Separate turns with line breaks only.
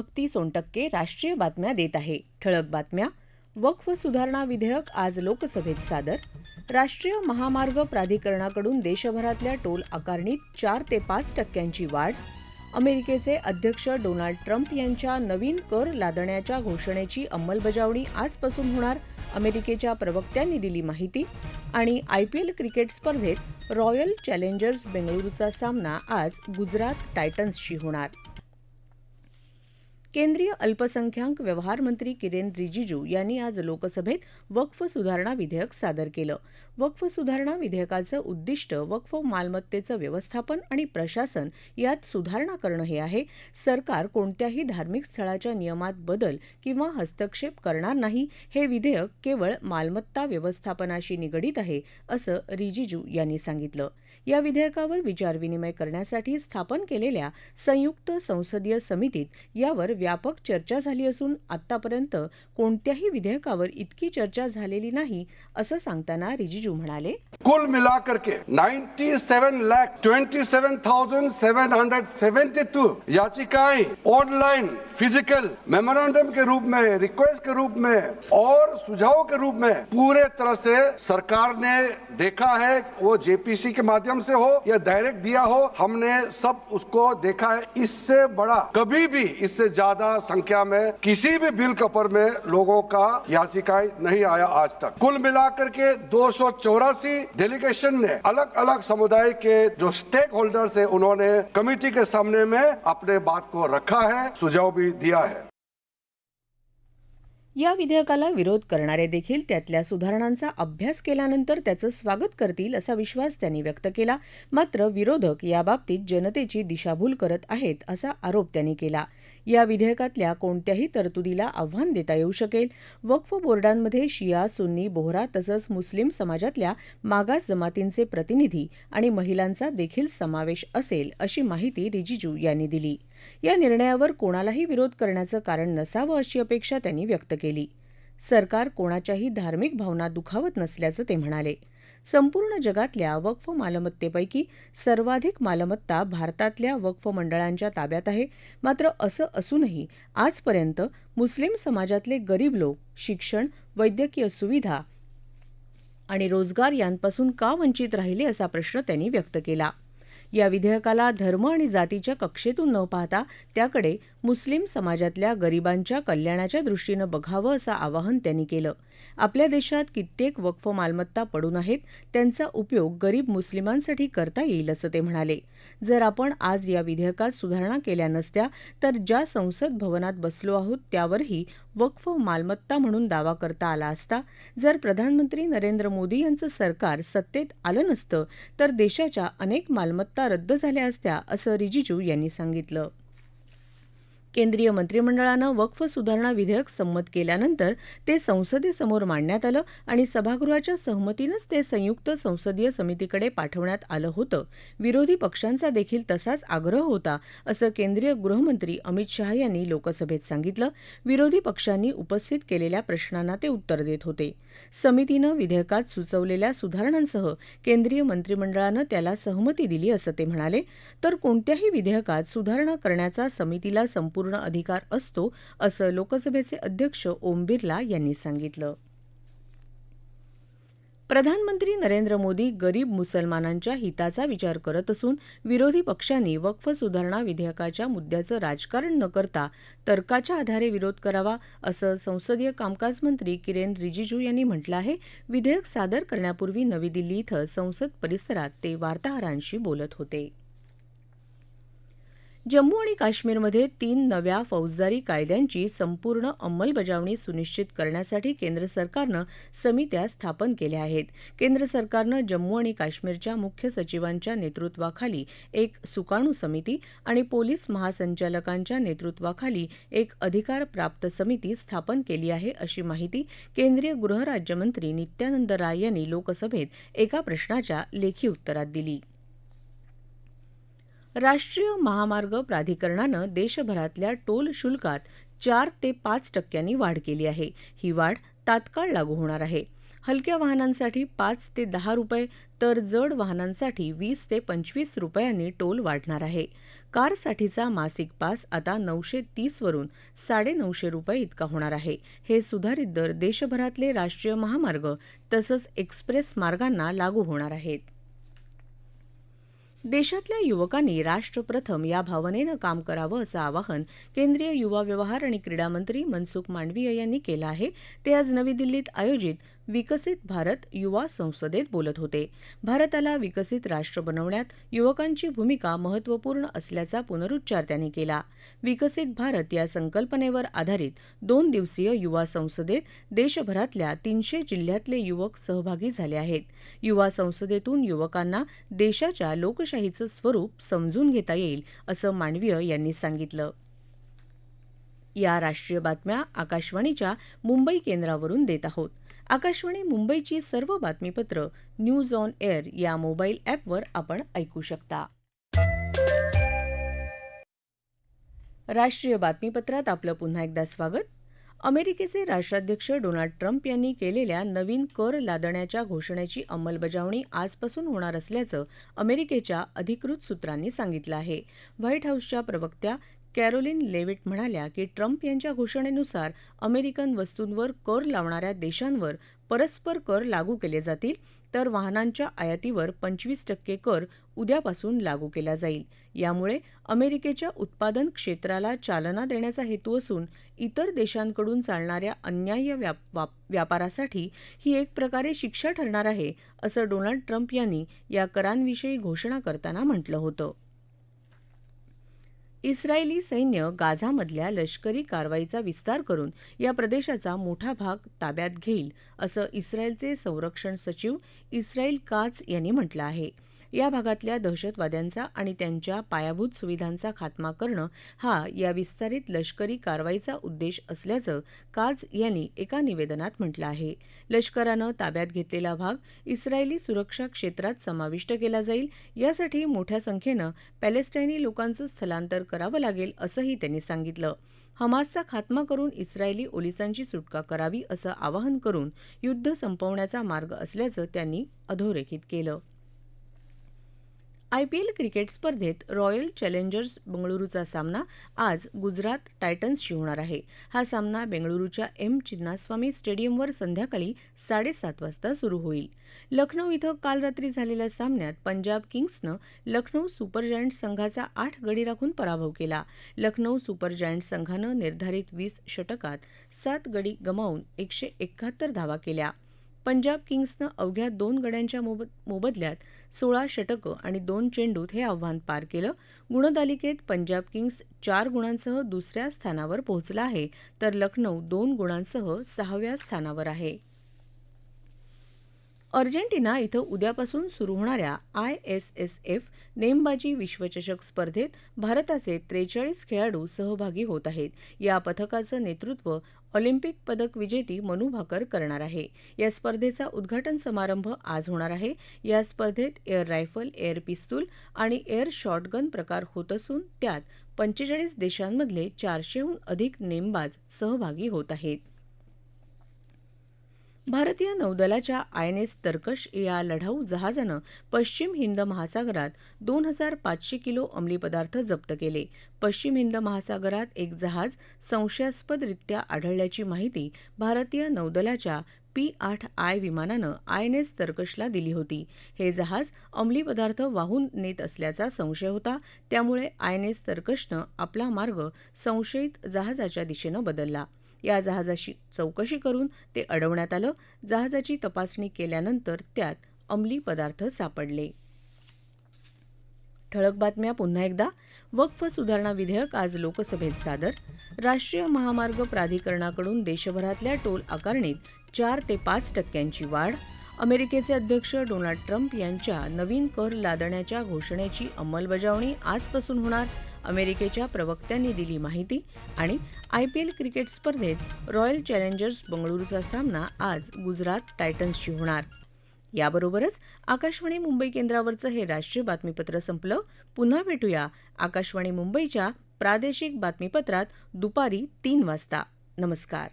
भक्ती सोनटक्के राष्ट्रीय बातम्या देत आहे. ठळक बातम्या वक्फ सुधारणा विधेयक आज लोकसभेत सादर. राष्ट्रीय महामार्ग प्राधिकरणाकडून देशभरातल्या टोल आकारणीत चार ते पाच टक्क्यांची वाढ. अमेरिकेचे अध्यक्ष डोनाल्ड ट्रम्प यांच्या नवीन कर लादण्याच्या घोषणेची अंमलबजावणी आजपासून होणार अमेरिकेच्या प्रवक्त्यांनी दिली माहिती आणि आयपीएल क्रिकेट स्पर्धेत रॉयल चॅलेंजर्स बेंगळुरूचा सामना आज गुजरात टायटन्सशी होणार. केंद्रीय अल्पसंख्याक व्यवहार मंत्री किरेन रिजिजू यांनी आज लोकसभेत वक्फ सुधारणा विधेयक सादर केलं. वक्फ सुधारणा विधेयकाचं उद्दिष्ट वक्फ मालमत्तेचं व्यवस्थापन आणि प्रशासन यात सुधारणा करणं हे आहे. सरकार कोणत्याही धार्मिक स्थळाच्या नियमात बदल किंवा हस्तक्षेप करणार नाही. हे विधेयक केवळ मालमत्ता व्यवस्थापनाशी निगडीत आहे असं रिजिजू यांनी सांगितलं. या विधेयकावर विचारविनिमय करण्यासाठी स्थापन केलेल्या संयुक्त संसदीय समितीत यावर व्यापक चर्चा झाली असून आतापर्यंत कोणत्याही विधेयकावर इतकी चर्चा झालेली नाही असं सांगताना रिजिजू म्हणाले.
कुल मिलाकर के 97 लाख 27,772 याचिकाएँ ऑनलाइन फ़िज़िकल मेमोरेंडम के रूप में रिक्वेस्ट के रूप में और सुझाव के रूप में पूरे तरह से सरकार ने देखा है वो जेपीसी के माध्यम से हो या डायरेक्ट दिया हो हमने सब उसको देखा है। इससे बड़ा कभी भी इससे ज़्यादा ज्यादा संख्या में किसी भी बिल कपर में लोगों का याचिकाएं नहीं आया आज तक। कुल मिलाकर के दो डेलीगेशन ने अलग अलग समुदाय के जो स्टेक होल्डर्स है उन्होंने कमेटी के सामने में अपने बात को रखा है सुझाव भी दिया है।
या विधेयकाला विरोध करणारे देखील त्यातल्या सुधारणांचा अभ्यास केल्यानंतर त्याचं स्वागत करतील असा विश्वास त्यांनी व्यक्त केला. मात्र विरोधक याबाबतीत जनतेची दिशाभूल करत आहेत असा आरोप त्यांनी केला. या विधेयकातल्या कोणत्याही तरतुदीला आव्हान देता येऊ शकेल. वक्फ बोर्डांमध्ये शिया सुन्नी बोहरा तसंच मुस्लिम समाजातल्या मागास जमातींचे प्रतिनिधी आणि महिलांचा देखील समावेश असेल अशी माहिती रिजिजू यांनी दिली. या निर्णयावर कोणालाही विरोध करण्याचं कारण नसावं अशी अपेक्षा त्यांनी व्यक्त केली. सरकार कोणाच्याही धार्मिक भावना दुखावत नसल्याचं ते म्हणाले. संपूर्ण जगातल्या वक्फ मालमत्तेपैकी सर्वाधिक मालमत्ता भारतातल्या वक्फ मंडळांच्या ताब्यात आहे. मात्र असं असूनही आजपर्यंत मुस्लिम समाजातले गरीब लोक शिक्षण वैद्यकीय सुविधा आणि रोजगार यांपासून का वंचित राहिले असा प्रश्न त्यांनी व्यक्त केला. या विधेयकाला धर्म आणि जातीच्या कक्षेतून न पाहता त्याकडे मुस्लिम समाजातल्या गरिबांच्या कल्याणाच्या दृष्टीनं बघावं असं आवाहन त्यांनी केलं. आपल्या देशात कित्येक वक्फ मालमत्ता पडून आहेत त्यांचा उपयोग गरीब मुस्लिमांसाठी करता येईल असं ते म्हणाले. जर आपण आज या विधेयकात सुधारणा केल्या नसत्या तर ज्या संसद भवनात बसलो आहोत त्यावरही वक्फ मालमत्ता म्हणून दावा करता आला असता जर प्रधानमंत्री नरेंद्र मोदी यांचं सरकार सत्तेत आलं नसतं तर देशाच्या अनेक मालमत्ता रद्द झाल्या असत्या असं रिजिजू यांनी सांगितलं. केंद्रीय मंत्रिमंडळानं वक्फ सुधारणा विधेयक संमत केल्यानंतर ते संसदेसमोर मांडण्यात आलं आणि सभागृहाच्या सहमतीनंच ते संयुक्त संसदीय समितीकडे पाठवण्यात आलं होतं. विरोधी पक्षांचा देखील तसाच आग्रह होता असं केंद्रीय गृहमंत्री अमित शहा यांनी लोकसभेत सांगितलं. विरोधी पक्षांनी उपस्थित केलेल्या प्रश्नांना ते उत्तर देत होते. समितीनं विधेयकात सुचवलेल्या सुधारणांसह केंद्रीय मंत्रिमंडळानं त्याला सहमती दिली असं ते म्हणाले. तर कोणत्याही विधेयकात सुधारणा करण्याचा समितीला संपूर्ण पूर्ण अधिकार असतो असं लोकसभेचे अध्यक्ष ओम बिर्ला यांनी सांगितलं. प्रधानमंत्री नरेंद्र मोदी गरीब मुसलमानांच्या हिताचा विचार करत असून विरोधी पक्षांनी वक्फ सुधारणा विधेयकाच्या मुद्द्याचं राजकारण न करता तर्काच्या आधारे विरोध करावा असं संसदीय कामकाज मंत्री किरेन रिजिजू यांनी म्हटलं आहे. विधेयक सादर करण्यापूर्वी नवी दिल्ली इथं संसद परिसरात ते वार्ताहरांशी बोलत होते. जम्मू आणि काश्मीरमध्ये तीन नव्या फौजदारी कायद्यांची संपूर्ण अंमलबजावणी सुनिश्चित करण्यासाठी केंद्र सरकारनं समित्या स्थापन केल्या आहेत. केंद्र सरकारनं जम्मू आणि काश्मीरच्या मुख्य सचिवांच्या नेतृत्वाखाली एक सुकाणू समिती आणि पोलीस महासंचालकांच्या नेतृत्वाखाली एक अधिकारप्राप्त समिती स्थापन केली आहे अशी माहिती केंद्रीय गृहराज्यमंत्री नित्यानंद राय यांनी लोकसभेत एका प्रश्नाच्या लेखी उत्तरात दिली. राष्ट्रीय महामार्ग प्राधिकरणानं देशभरातल्या टोल शुल्कात चार ते पाच टक्क्यांनी वाढ केली आहे. ही वाढ तात्काळ लागू होणार आहे. हलक्या वाहनांसाठी पाच ते दहा रुपये तर जड वाहनांसाठी वीस ते पंचवीस रुपयांनी टोल वाढणार आहे. कारसाठीचा मासिक पास आता नऊशे तीसवरून साडेनऊशे रुपये इतका होणार आहे. हे सुधारित दर देशभरातले राष्ट्रीय महामार्ग तसंच एक्सप्रेस मार्गांना लागू होणार आहेत. देशातल्या युवकांनी राष्ट्र प्रथम या भावनेनं काम करावं असं आवाहन केंद्रीय युवा व्यवहार आणि क्रीडा मंत्री मनसुख मांडवीय यांनी केलं आहे. ते आज नवी दिल्लीत आयोजित विकसित भारत युवा संसदेत बोलत होते. भारताला विकसित राष्ट्र बनवण्यात युवकांची भूमिका महत्त्वपूर्ण असल्याचा पुनरुच्चार त्यांनी केला. विकसित भारत या संकल्पनेवर आधारित दोन दिवसीय युवा संसदेत देशभरातल्या तीनशे जिल्ह्यातले युवक सहभागी झाले आहेत. युवा संसदेतून युवकांना देशाच्या लोकशाहीचं स्वरूप समजून घेता येईल असं मांडवीय यांनी सांगितलं. या राष्ट्रीय बातम्या आकाशवाणीच्या मुंबई केंद्रावरून देत आहोत. आकाशवाणी मुंबईची सर्व बातमीपत्र न्यूज ऑन एअर या मोबाईल ॲपवर आपण ऐकू शकता. राष्ट्रीय बातमीपत्रात आपलं पुन्हा एकदा स्वागत. अमेरिकेचे राष्ट्राध्यक्ष डोनाल्ड ट्रम्प यांनी केलेल्या नवीन कर लादण्याच्या घोषणेची अंमलबजावणी आजपासून होणार असल्याचं अमेरिकेच्या अधिकृत सूत्रांनी सांगितलं आहे. व्हाईट हाऊसच्या प्रवक्त्या कॅरोलिन लेविट म्हणाल्या की ट्रम्प यांच्या घोषणेनुसार अमेरिकन वस्तूंवर कर लावणाऱ्या देशांवर परस्पर कर लागू केले जातील तर वाहनांच्या आयातीवर पंचवीस टक्के कर उद्यापासून लागू केला जाईल. यामुळे अमेरिकेच्या उत्पादन क्षेत्राला चालना देण्याचा हेतू असून इतर देशांकडून चालणाऱ्या अन्याय्य व्याप व्यापारासाठी ही एक प्रकारे शिक्षा ठरणार आहे असं डोनाल्ड ट्रम्प यांनी या करांविषयी घोषणा करताना म्हटलं होतं. इस्रायली सैन्य गाझामधल्या लष्करी कारवाईचा विस्तार करून या प्रदेशाचा मोठा भाग ताब्यात घेईल असं इस्रायलचे संरक्षण सचिव इस्रायल काच यांनी म्हटलं आहे. या भागातल्या दहशतवाद्यांचा आणि त्यांच्या पायाभूत सुविधांचा खात्मा करणं हा या विस्तारित लष्करी कारवाईचा उद्देश असल्याचं काज यांनी एका निवेदनात म्हटलं आहे. लष्करानं ताब्यात घेतलेला भाग इस्रायली सुरक्षा क्षेत्रात समाविष्ट केला जाईल. यासाठी मोठ्या संख्येनं पॅलेस्टाईनी लोकांचं स्थलांतर करावं लागेल असंही त्यांनी सांगितलं. हमासचा खात्मा करून इस्रायली ओलिसांची सुटका करावी असं आवाहन करून युद्ध संपवण्याचा मार्ग असल्याचं त्यांनी अधोरेखित केलं. आयपीएल क्रिकेट स्पर्धेत रॉयल चॅलेंजर्स बंगळुरूचा सामना आज गुजरात टायटन्सशी होणार आहे. हा सामना बेंगळुरूच्या एम चिन्नास्वामी स्टेडियमवर संध्याकाळी साडेसात वाजता सुरू होईल. लखनौ इथं काल रात्री झालेल्या सामन्यात पंजाब किंग्सनं लखनौ सुपर जायंट संघाचा आठ गडी राखून पराभव केला. लखनौ सुपर जायंट संघानं निर्धारित वीस षटकात सात गडी गमावून एकशे एकाहत्तर धावा केल्या. पंजाब किंग्सनं अवघ्या दोन गड्यांच्या मोब मोबदल्यात सोळा षटकं आणि दोन चेंडूत हे आव्हान पार केलं. गुणतालिकेत पंजाब किंग्स चार गुणांसह दुसऱ्या स्थानावर पोहोचला आहे तर लखनौ दोन गुणांसह सहाव्या स्थानावर आहे. अर्जेंटिना इथं उद्यापासून सुरू होणाऱ्या आय एस एस एफ नेमबाजी विश्वचषक स्पर्धेत भारताचे त्रेचाळीस खेळाडू सहभागी होत आहेत. या पथकाचं नेतृत्व ऑलिम्पिक पदक विजेती मनू भाकर करणार आहे. या स्पर्धेचा उद्घाटन समारंभ आज होणार आहे. या स्पर्धेत एअर रायफल एअर पिस्तूल आणि एअर शॉटगन प्रकार होत असून त्यात पंचेचाळीस देशांमधले चारशेहून अधिक नेमबाज सहभागी होत आहेत. भारतीय नौदलाच्या आय एन एस तरकश या लढाऊ जहाजानं पश्चिम हिंद महासागरात दोन हजार पाचशे किलो अंमली पदार्थ जप्त केले. पश्चिम हिंद महासागरात एक जहाज संशयास्पदरित्या आढळल्याची माहिती भारतीय नौदलाच्या पी आठ आय विमानानं आय एन एस तरकशला दिली होती. हे जहाज अंमली पदार्थ वाहून नेत असल्याचा संशय होता त्यामुळे आय एन एस तरकशनं आपला मार्ग संशयित जहाजाच्या दिशेनं बदलला. या जहाजाची चौकशी करून ते अडवण्यात आलं. जहाजाची तपासणी केल्यानंतर त्यात अंमली पदार्थ सापडले. ठळक बातम्या पुन्हा एकदा. वक्फ सुधारणा विधेयक आज लोकसभेत सादर. राष्ट्रीय महामार्ग प्राधिकरणाकडून देशभरातल्या टोल आकारणीत चार ते पाच टक्क्यांची वाढ. अमेरिकेचे अध्यक्ष डोनाल्ड ट्रम्प यांच्या नवीन कर लादण्याच्या घोषणेची अंमलबजावणी आजपासून होणार. अमेरिकेच्या प्रवक्त्यांनी दिली माहिती आणि आयपीएल क्रिकेट स्पर्धेत रॉयल चॅलेंजर्स बंगळुरूचा सामना आज गुजरात टायटन्सशी होणार. याबरोबरच आकाशवाणी मुंबई केंद्रावरचं हे राष्ट्रीय बातमीपत्र संपलं. पुन्हा भेटूया आकाशवाणी मुंबईच्या प्रादेशिक बातमीपत्रात दुपारी तीन वाजता. नमस्कार.